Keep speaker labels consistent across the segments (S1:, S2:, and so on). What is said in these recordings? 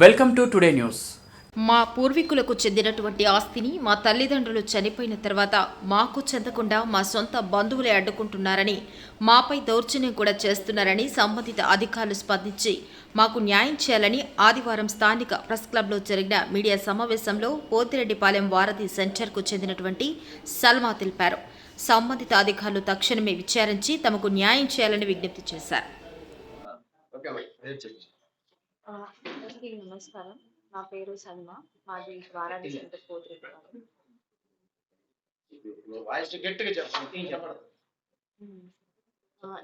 S1: Welcome to today news
S2: మా పూర్వీకులకు చెందినటువంటి ఆస్తిని మా తల్లిదండ్రులు చనిపోయిన తర్వాత మాకు చెందకుండా మా సొంత బంధువులే అడ్డుకుంటున్నారని మాపై దౌర్జన్యం కూడా చేస్తున్నారని సంబంధిత అధికారులు స్పందించి మాకు న్యాయం చేయాలని ఆదివారం స్థానిక ప్రెస్ క్లబ్లో జరిగిన మీడియా సమావేశంలో పోతిరెడ్డిపాలెం వారధి సెంటర్కు చెందినటువంటి సల్మా తెలిపారు. సంబంధిత అధికారులు తక్షణమే విచారించి తమకు న్యాయం చేయాలని విజ్ఞప్తి చేశారు.
S3: అందరికీ నమస్కారం. నా పేరు సల్మా. మాది వారాణి సెంటర్ పోతిరెడ్డిపాలెం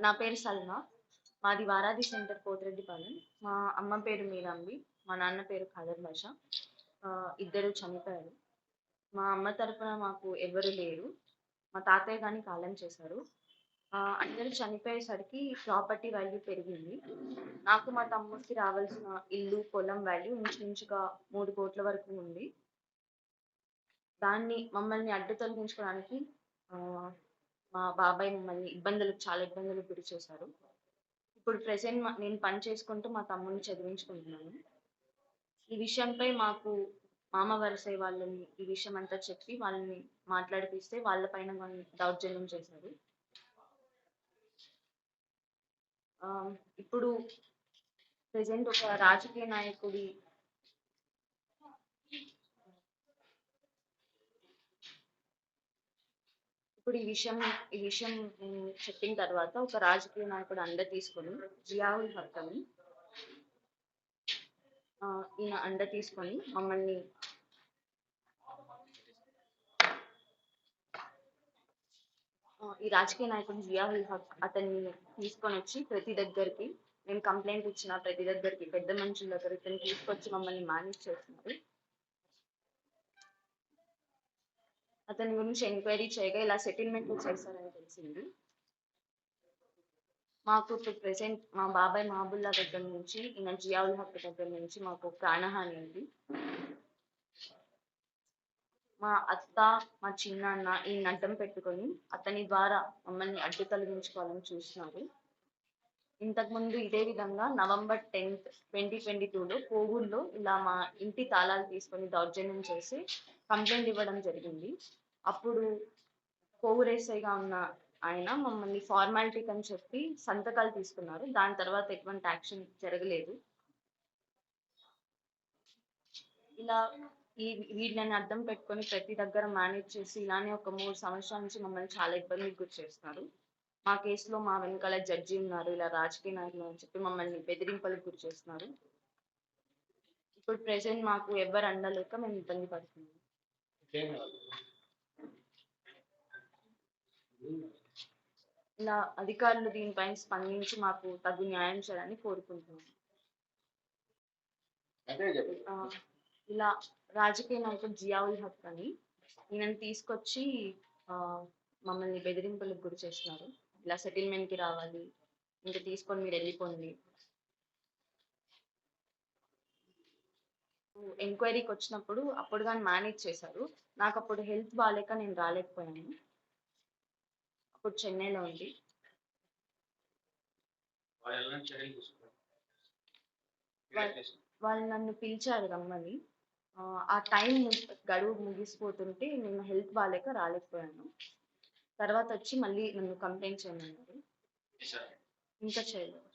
S3: నా పేరు సల్మా. మాది వారాది సెంటర్ పోతిరెడ్డిపాలెం మా అమ్మ పేరు మీరాంబి. మా నాన్న పేరు ఖదర్ భాష. ఇద్దరు చనిపోయారు. మా అమ్మ తరపున మాకు ఎవరు లేరు. మా తాతయ్య కానీ కాలం చేశారు. అందరూ చనిపోయేసరికి ప్రాపర్టీ వాల్యూ పెరిగింది. నాకు మా తమ్ముడికి రావాల్సిన ఇల్లు పొలం వాల్యూ ఇంచుమించుగా మూడు కోట్ల వరకు ఉంది. దాన్ని మమ్మల్ని అడ్డు తొలగించుకోవడానికి మా బాబాయ్ మమ్మల్ని ఇబ్బందులకు చాలా ఇబ్బందులకు గురి చేశారు. ఇప్పుడు ప్రెసెంట్ నేను పని చేసుకుంటూ మా తమ్ముడిని చదివించుకుంటున్నాను. ఈ విషయంపై మాకు మామ వరసై వాళ్ళని ఈ విషయం అంతా చెప్పి వాళ్ళని మాట్లాడిపిస్తే వాళ్ళపైన వాళ్ళు దౌర్జన్యం చేశారు ఆ, ఇప్పుడు ప్రెసెంట్ ఒక రాజకీయ నాయకుడి ఇప్పుడు ఈ విషయం ఈ విషయం చెప్పిన తర్వాత ఒక రాజకీయ నాయకుడు అండ తీసుకొని జియావుల్ హక్కని ఈయన అండ తీసుకొని మమ్మల్ని ఈ రాజకీయ నాయకుడు జియావుల్ హక్ అతన్ని తీసుకొని వచ్చి ప్రతి దగ్గరికి నేను కంప్లైంట్ ఇచ్చిన ప్రతి దగ్గరికి పెద్ద మనుషుల దగ్గర ఇతను తీసుకొచ్చి మమ్మల్ని మేనేజ్ చేస్తున్నారు. అతని గురించి ఎంక్వైరీ చేయగా ఇలా సెటిల్మెంట్ చేశారని తెలిసింది. మాకు ఇప్పుడు ప్రెసెంట్ మా బాబాయ్ మహబుల్లా దగ్గర నుంచి ఇంకా జియావుల్ హక్ దగ్గర నుంచి మాకు ప్రాణహాని ఉంది మా అత్త మా చిన్నాన్న ఈ నడ్డం పెట్టుకొని అతని ద్వారా మమ్మల్ని అడ్డు తొలగించుకోవాలని చూస్తున్నారు. ఇంతకుముందు ఇదే విధంగా నవంబర్ టెన్త్ ట్వంటీ ట్వంటీ టూలో కోవూరులో ఇలా మా ఇంటి తాళాలు తీసుకొని దౌర్జన్యం చేసి కంప్లైంట్ ఇవ్వడం జరిగింది. అప్పుడు కోవూరేసైగా ఉన్న ఆయన మమ్మల్ని ఫార్మాలిటీ అని చెప్పి సంతకాలు తీసుకున్నారు. దాని తర్వాత ఎటువంటి యాక్షన్ జరగలేదు. ఇలా ఈ వీళ్ళని అర్థం పెట్టుకొని ప్రతి దగ్గర మేనేజ్ చేసి ఇలానే ఒక మూడు సంవత్సరాల నుంచి మమ్మల్ని చాలా ఇబ్బందికి గురి చేస్తున్నారు. మా కేసులో మా వెనకాల జడ్జి ఉన్నారు ఇలా రాజకీయ నాయకులు అని చెప్పి మమ్మల్ని బెదిరింపులకు గురి చేస్తున్నారు. ఇప్పుడు ప్రెసెంట్ మాకు ఎవరు అండలేక మేము ఇబ్బంది పడుతున్నాం. ఇలా అధికారులు దీనిపైన స్పందించి మాకు తగు న్యాయం చేయాలని కోరుకుంటున్నాం. ఇలా రాజకీయ నాయకుడు జియావుల్ హక్ అని ఈయనని తీసుకొచ్చి మమ్మల్ని బెదిరింపులకు గురి చేస్తున్నారు. ఇలా settlement కి రావాలి ఇంకా తీసుకొని మీరు వెళ్ళిపోండి. ఎంక్వైరీకి వచ్చినప్పుడు అప్పుడు కానీ మేనేజ్ చేశారు. నాకు అప్పుడు హెల్త్ బాగాలేక నేను రాలేకపోయాను. అప్పుడు చెన్నైలో ఉంది వాళ్ళు నన్ను పిలిచారు రమ్మని. ఆ టైం గడువు ముగిసిపోతుంటే నేను హెల్త్ బాగాలేక రాలేకపోయాను. తర్వాత వచ్చి మళ్ళీ నన్ను కంప్లైంట్ చేయమన్నారు. ఇంకా చేయలేదు.